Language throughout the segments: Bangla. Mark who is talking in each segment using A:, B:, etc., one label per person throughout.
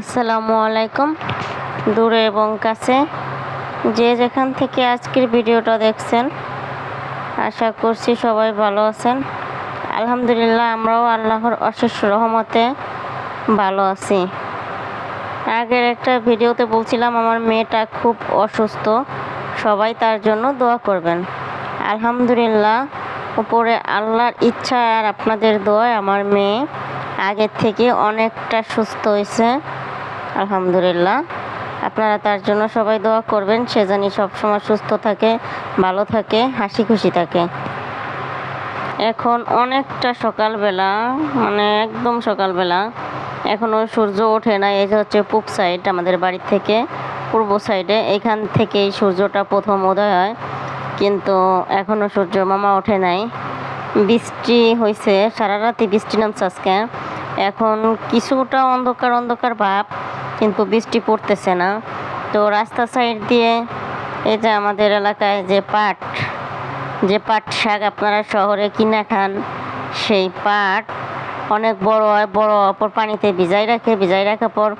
A: আসসালামু আলাইকুম। দূরে এবং কাছে যে যেখান থেকে আজকের ভিডিওটা দেখছেন, আশা করছি সবাই ভালো আছেন। আলহামদুলিল্লাহ, আমরাও আল্লাহর অশেষ রহমতে ভালো আছি। আগের একটা ভিডিওতে বলছিলাম, আমার মেয়েটা খুব অসুস্থ, সবাই তার জন্য দোয়া করবেন। আলহামদুলিল্লাহ, উপরে আল্লাহর ইচ্ছা আর আপনাদের দোয়ায় আমার মেয়ে আগের থেকে অনেকটা সুস্থ হয়েছে। আলহামদুলিল্লাহ। আপনারা তার জন্য সবাই দোয়া করবেন, সে জানি সবসময় সুস্থ থাকে, ভালো থাকে, হাসি খুশি থাকে। এখন অনেকটা সকালবেলা মানে একদম সকালবেলা। এখনও সূর্য ওঠে না, এই হচ্ছে পূব সাইড, আমাদের বাড়ির থেকে, পূর্ব সাইডে। এখান থেকেই সূর্যটা প্রথম উদয় হয়, কিন্তু এখনও সূর্য মামা ওঠে নাই। বৃষ্টি হয়েছে সারা রাতে বৃষ্টি নামছে আজকে। এখন কিছুটা অন্ধকার অন্ধকার ভাব। কিন্তু বৃষ্টি পড়তেছে না। তো রাস্তা সাইড দিয়ে এই যে আমাদের এলাকায় যে পাট যে পাট শাক আপনারা শহরে কিনা খান, সেই পাট অনেক বড় হয়, বড় হওয়ার পর পানিতে ভিজাই রাখে ভিজাই রাখার পর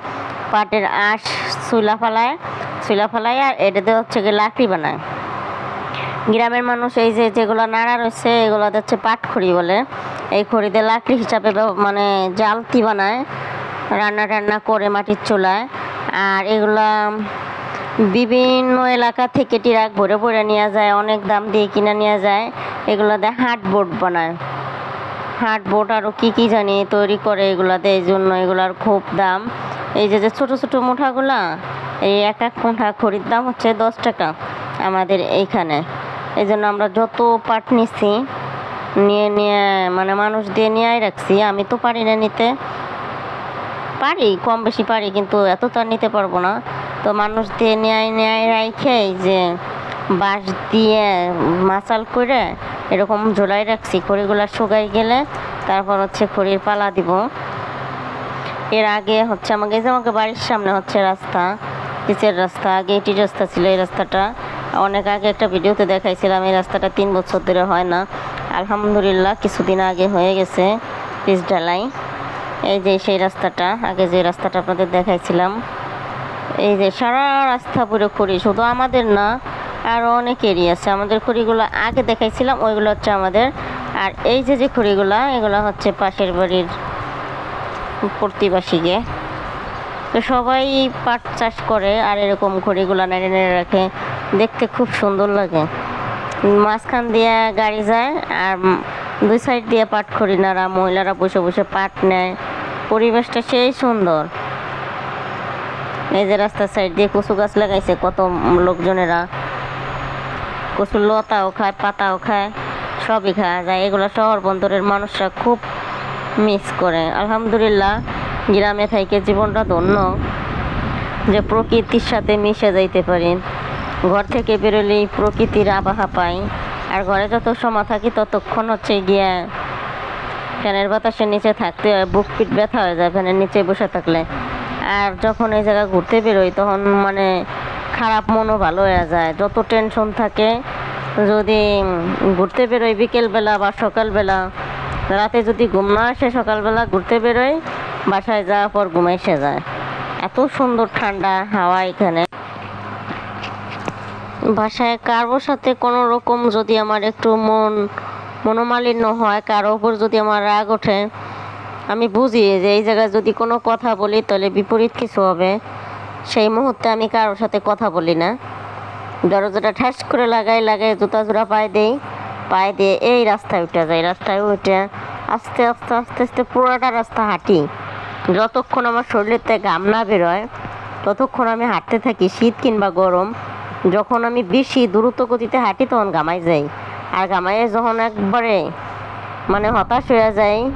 A: পাটের আঁশ চুলা ফালায় চুলা ফালায় আর এটাতে হচ্ছে গিয়ে লাকড়ি বানায়। গ্রামের মানুষ এই যে যেগুলো নাড়া রয়েছে, এগুলো হচ্ছে পাট খড়ি বলে। এই খড়িতে লাকড়ি হিসাবে মানে জালতি বানায়। রান্না টান্না করে মাটির চুলায়। আর এগুলা বিভিন্ন এলাকা থেকে টিরাক ভরে ভরে নেওয়া যায়, অনেক দাম দিয়ে কিনে নেওয়া যায়। এগুলো দিয়ে হাট বোর্ড বানায়। হাট বোর্ড আরও কী কী জানি তৈরি করে এগুলাতে এই জন্য এগুলার খুব দাম। এই যে যে ছোটো ছোটো মুঠাগুলা, এই এক এক মুঠা খড়ির দাম হচ্ছে দশ টাকা আমাদের এইখানে। এই জন্য আমরা যত পাট নিচ্ছি নিয়ে নিয়ে মানে মানুষ দিয়ে নিয়ে রাখছি, আমি তো পারি না নিতে। পারি, কম বেশি পারি, কিন্তু এত তো নিতে পারব না। তো মানুষ দিয়ে নেয় নেয় রাইখে যে বাঁশ দিয়ে মাসাল করে এরকম ঝোলাই রাখছি, খড়িগুলো শুকাই গেলে তারপর হচ্ছে খড়ির পালা দিব। এর আগে হচ্ছে আমাকে যে আমাকে বাড়ির সামনে হচ্ছে রাস্তা পিচের রাস্তা, আগে এটি রাস্তা ছিল এই রাস্তাটা। অনেক আগে একটা ভিডিওতে দেখাইছিলাম, এই রাস্তাটা তিন বছর ধরে হয় না। আলহামদুলিল্লাহ, কিছুদিন আগে হয়ে গেছে পিচ ঢালাই। এই যে সেই রাস্তাটা, আগে যে রাস্তাটা আপনাদের দেখাইছিলাম। এই যে সারা রাস্তা পুরো খড়ি, শুধু আমাদের না আরও অনেকেরই আছে। আমাদের খড়িগুলো আগে দেখাইছিলাম, ওইগুলো হচ্ছে আমাদের। আর এই যে যে খড়িগুলো, এগুলো হচ্ছে পাশের বাড়ির প্রতিবাসীকে তো সবাই পাট চাষ করে আর এরকম খড়িগুলো নেড়ে নেড়ে রাখে। দেখতে খুব সুন্দর লাগে। মাঝখান দিয়ে গাড়ি যায়, আর দুই সাইড দিয়ে পাট খড়ি নাড়া মহিলারা বসে বসে পাট নেয়। পরিবেশটা সেই সুন্দর। এই যে রাস্তার সাইড দিয়ে কচু গাছ লাগাইছে, কত লোকজনেরা কচুর লতাও খায়, পাতাও খায়, সবই খাওয়া যায়। এগুলো শহর বন্দরের মানুষরা খুব মিস করে। আলহামদুলিল্লাহ, গ্রামে থাইকে জীবনটা ধন্য যে প্রকৃতির সাথে মিশে যাইতে পারি। ঘর থেকে বেরোলেই প্রকৃতির আবহাওয়া পাই। আর ঘরে যত সময় থাকি ততক্ষণ হচ্ছে গিয়া ফ্যানের বাতাসের নিচে থাকতে হয়, বুক পিট ব্যথা হয়ে যায় ফ্যানের নিচে বসে থাকলে। আর যখন এই জায়গায় ঘুরতে বেরোই, তখন মানে খারাপ মনও ভালো হয়ে যায়। যত টেনশন থাকে, যদি ঘুরতে বেরোই বিকেলবেলা বা সকালবেলা, রাতে যদি ঘুম না আসে সকালবেলা ঘুরতে বেরোই, বাসায় যাওয়ার পর ঘুম এসে যায়। এত সুন্দর ঠান্ডা হাওয়া এখানে। বাসায় কারোর সাথে কোনো রকম যদি আমার একটু মন মনোমালিন্য হয় কারোর উপর যদি আমার রাগ ওঠে, আমি বুঝি যে এই জায়গায় যদি কোনো কথা বলি তাহলে বিপরীত কিছু হবে। সেই মুহূর্তে আমি কারোর সাথে কথা বলি না। দরজাটা ঠাস করে লাগাই লাগাই জুতা জোড়া পায়ে দেই, পায়ে দিয়ে এই রাস্তায় উঠে যাই, রাস্তায় উঠে আস্তে আস্তে আস্তে আস্তে পুরোটা রাস্তা হাঁটি। যতক্ষণ আমার শরীরের থেকে ঘাম না বেরোয়, ততক্ষণ আমি হাঁটতে থাকি, শীত কিংবা গরম। যখন আমি বেশি দ্রুত গতিতে হাঁটি তখন ঘামাই যাই। আর ঘামাইয়ে যখন একবারে মানে হতাশ হয়ে যায়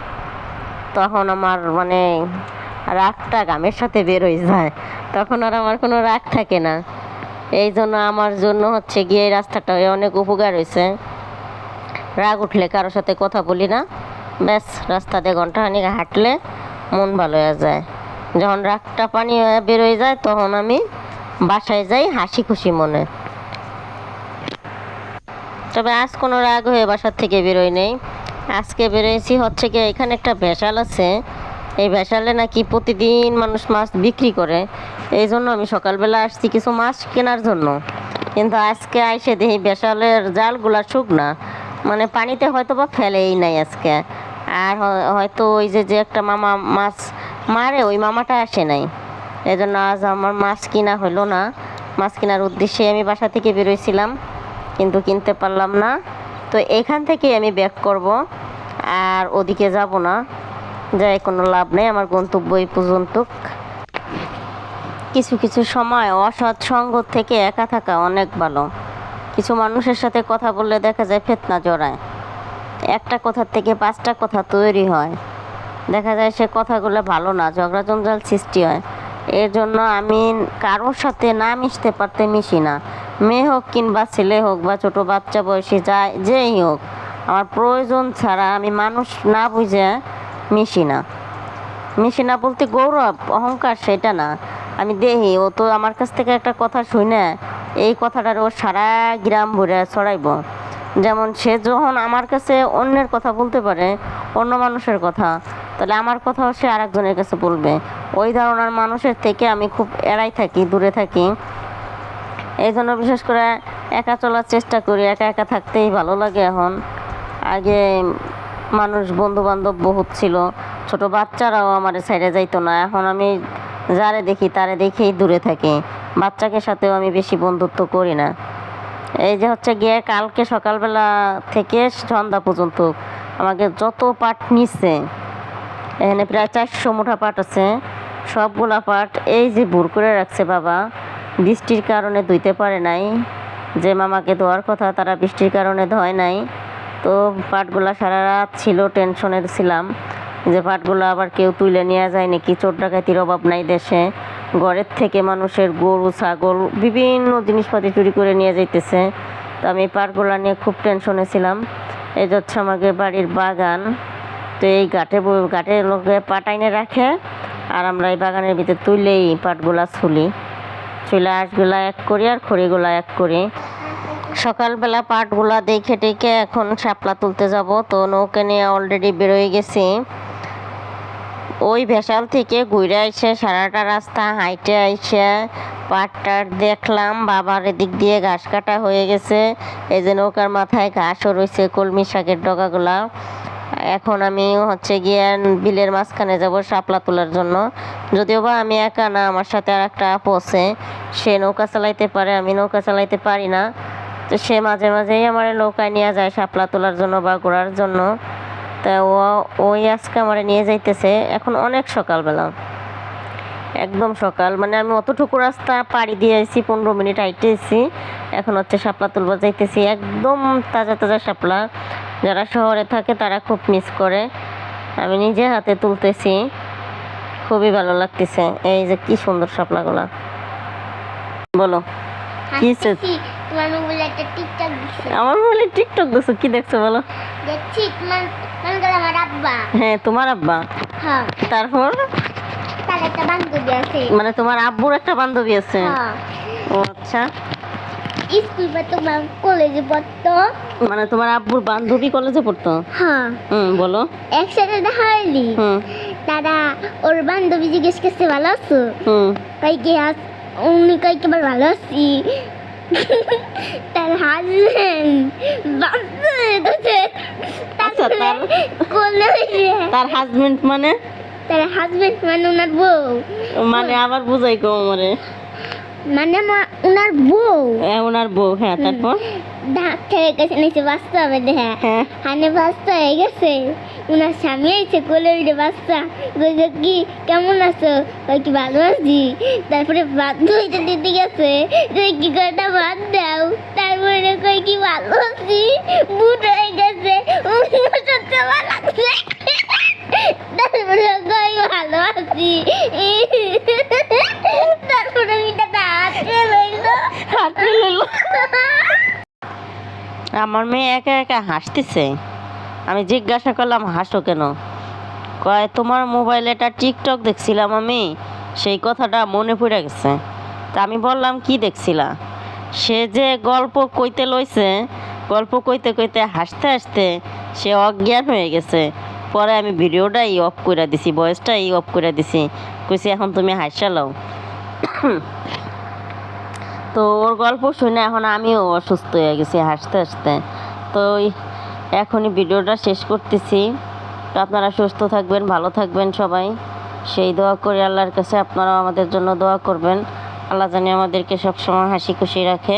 A: তখন আমার মানে রাগটা গামের সাথে বের হয়ে যায়। তখন আর আমার কোনো রাগ থাকে না। এই জন্য আমার জন্য হচ্ছে গিয়ে রাস্তাটা অনেক উপকার হয়েছে। রাগ উঠলে কারোর সাথে কথা বলি না। ব্যাস, রাস্তাতে ঘন্টাখানিক হাঁটলে মন ভালো হয়ে যায়। যখন রাগটা পানি বের হয়ে যায়, তখন আমি বাসায় যাই হাসি খুশি মনে। তবে আজ কোনো রাগ হয়ে বাসার থেকে বেরোই নেই। আজকে বেরোয়েছি হচ্ছে কি এখানে একটা ভেসাল আছে। এই ভেসালে নাকি প্রতিদিন মানুষ মাছ বিক্রি করে। এই জন্য আমি সকালবেলা আসছি কিছু মাছ কেনার জন্য। কিন্তু আজকে আইসে দেখি ভেসালের জালগুলা শুকনা। মানে পানিতে হয়তো বা ফেলেই নাই আজকে। আর হয়তো ওই যে যে একটা মামা মাছ মারে, ওই মামাটা আসে নাই। এই জন্য আজ আমার মাছ কিনা হলো না। মাছ কেনার উদ্দেশ্যে আমি বাসা থেকে বেরোইছিলাম। কিন্তু কিনতে পারলাম না। তো এখান থেকে আমি ব্যাক করব, আর ওদিকে যাব না। যাই, কোনো লাভ নেই, আমার গন্তব্য এই পর্যন্ত কিছু কিছু সময় অসৎ সঙ্গ থেকে একা থাকা অনেক ভালো। কিছু মানুষের সাথে কথা বললে দেখা যায় ফেতনা জড়ায়। একটা কথার থেকে পাঁচটা কথা তৈরি হয়। দেখা যায় সে কথাগুলো ভালো না ঝগড়া জঞ্জাল সৃষ্টি হয়। এর জন্য আমি কারোর সাথে না মিশতে পারতে মিশি না। মেয়ে হোক কিংবা ছেলে হোক বা ছোট বাচ্চা বয়সী যায় যেই হোক, আমার প্রয়োজন ছাড়া আমি মানুষ না বুঝে মিশি না। মিশি না বলতে গৌরব, অহংকার সেটা না। আমি দেখি ও তো আমার কাছ থেকে একটা কথা শুনে এই কথাটার ও সারা গ্রাম ভরে ছড়াইব। যেমন সে যখন আমার কাছে অন্যের কথা বলতে পারে, অন্য মানুষের কথা, তাহলে আমার কথাও সে আরেকজনের কাছে বলবে। ওই ধরনের মানুষের থেকে আমি খুব এড়াই থাকি, দূরে থাকি। এই জন্য বিশেষ করে একা চলার চেষ্টা করি, একা একা থাকতেই ভালো লাগে এখন। আগে মানুষ বন্ধু বান্ধব বহুত ছিল, ছোট বাচ্চারাও আমার সাইডে যাইতো না। এখন আমি যারে দেখি তারে দেখেই দূরে থাকি। বাচ্চাকে সাথেও আমি বেশি বন্ধুত্ব করি না। এই যে হচ্ছে গিয়ে কালকে সকালবেলা থেকে সন্ধ্যা পর্যন্ত আমাকে যত পাট নিচ্ছে এখানে প্রায় চারশো মুঠা পাট আছে। সবগুলা পাট এই যে ভুর করে রাখছে বাবা। বৃষ্টির কারণে ধুইতে পারে নাই। যে মামাকে ধোয়ার কথা তারা বৃষ্টির কারণে ধোয় নাই। তো পাটগুলা সারা রাত ছিল, টেনশনে ছিলাম। যে পাটগুলো আবার কেউ তুলে নিয়ে যায় নাকি চোর ডাকাতির অভাব নাই দেশে। ঘরের থেকে মানুষের গরু, ছাগল, বিভিন্ন জিনিসপাতি চুরি করে নিয়ে যাইতেছে। তো আমি পাটগুলা নিয়ে খুব টেনশনে ছিলাম। এই হচ্ছে আমাকে বাড়ির বাগান। তো এই ঘাটে ব- ঘাটে লোকে পাটাইনে রাখে। আর আমরা এই বাগানের ভিতরে তুলেই পাটগুলা ছুলি। চুলে আঁশগুলা এক করি আর খড়িগুলা এক করি। সকালবেলা পাটগুলা দেখে টেকে এখন শাপলা তুলতে যাব, তো নৌকে নিয়ে অলরেডি বেরোয় গেছি। ওই ভেসাল থেকে ঘুরে আইসে সারাটা রাস্তা, হাইটে আইসে পাট টাট দেখলাম, বাবার এদিক দিয়ে ঘাস কাটা হয়ে গেছে। এই যে নৌকার মাথায় ঘাসও রয়েছে কলমি শাকের ডগাগুলা। এখন আমি হচ্ছে গিয়ে বিলের মাঝখানে যাব শাপলা তোলার জন্য। যদিও বা আমি একা না, আমার সাথে আর একটা আপু আছে, সে নৌকা চালাইতে পারে, আমি নৌকা চালাইতে পারি না। তো সে মাঝে মাঝেই আমার নৌকায় নিয়ে যায় শাপলা তোলার জন্য বা ঘোরার জন্য। তা ও, ওই আজকে আমার নিয়ে যাইতেছে। এখন অনেক সকালবেলা। একদম সকাল। মানে আমি অতটুকু রাস্তা পাড়ি দিয়ে এসেছি পনেরো মিনিট হাইটে এসেছি এখন হচ্ছে শাপলা তুলবা যাইতেছি। একদম তাজা তাজা শাপলা। যারা শহরে থাকে তারা খুব মিস করে। আমি নিজে হাতে তুলতেছি। খুবই ভালো লাগতেছে। এই যে কি সুন্দর শাপলাগুলা বলো। কি আমার মোবাইলে টিকটক দেখছ কি দেখছ বলো? হ্যাঁ তোমার আব্বা?
B: হ্যাঁ।
A: তারপর? মানে তোমার আব্বুর একটা বান্ধবী আছে?
B: হ্যাঁ।
A: ও আচ্ছা।
B: স্কুল বা তোমার কলেজে পড়তো?
A: মানে তোমার আব্বুর বান্ধবী কলেজে পড়তো?
B: হ্যাঁ।
A: হুম বলো।
B: একসাথে দেখা হয়নি
A: হুম।
B: তারা ওর বান্ধবী জিজ্ঞেস করছে ভালো আছো?
A: হুম।
B: কই কি আস উনি কই কি ভালো আছি। তার হাজবেন্ড
A: আচ্ছা, তার হাজবেন্ড মানে?
B: তার হাজবেন্ড মানে ওনার বউ।
A: মানে আবার বুঝাই কো আমারে।
B: মানে ওনার বউ।
A: হ্যাঁ, ওনার বউ হ্যাঁ তারপর?
B: ডাক্তারের কাছে নিচে বাঁচতে হবে দেখা
A: হ্যাঁ।
B: হানে বাচ্চা হয়ে গেছে। ওনার স্বামী আইছে কোলে উঠে বাচ্চা। বলছে কি কেমন আছো? কই কি ভালো আছি। তারপরে ভাত ধুইতে দিতে গেছে। কই কি কয়টা ভাত দাও? তারপরে কই কি ভালো আছি? বুট হয়ে গেছে সত্যি ভালো লাগছে তারপরে কই ভালো আছি তারপরে মিটাটা হাতে লইলো
A: হাতে লইলো। আমার মেয়ে একা একা হাসতেছে। আমি জিজ্ঞাসা করলাম, হাসো কেন? কয়, তোমার মোবাইলে একটা টিকটক দেখছিলাম আমি, সেই কথাটা মনে পড়ে গেছে। তা আমি বললাম, কি দেখছিলা? সে যে গল্প কইতে লইছে, গল্প কইতে কইতে হাসতে হাসতে সে অজ্ঞান হয়ে গেছে। পরে আমি ভিডিওটাই অফ করে দিছি, ভয়েসটাই অফ করে দিছি। কইছি, এখন তুমি হাসালাও তো ওর গল্প শুনে এখন আমিও অসুস্থ হয়ে গেছি হাসতে হাসতে। তো এখনই ভিডিওটা শেষ করতেছি। তো আপনারা সুস্থ থাকবেন, ভালো থাকবেন সবাই। সেই দোয়া করে আল্লাহর কাছে আপনারাও আমাদের জন্য দোয়া করবেন। আল্লাহ জানি আমাদেরকে সবসময় হাসি খুশি রাখে।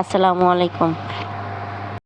A: আসসালামু আলাইকুম।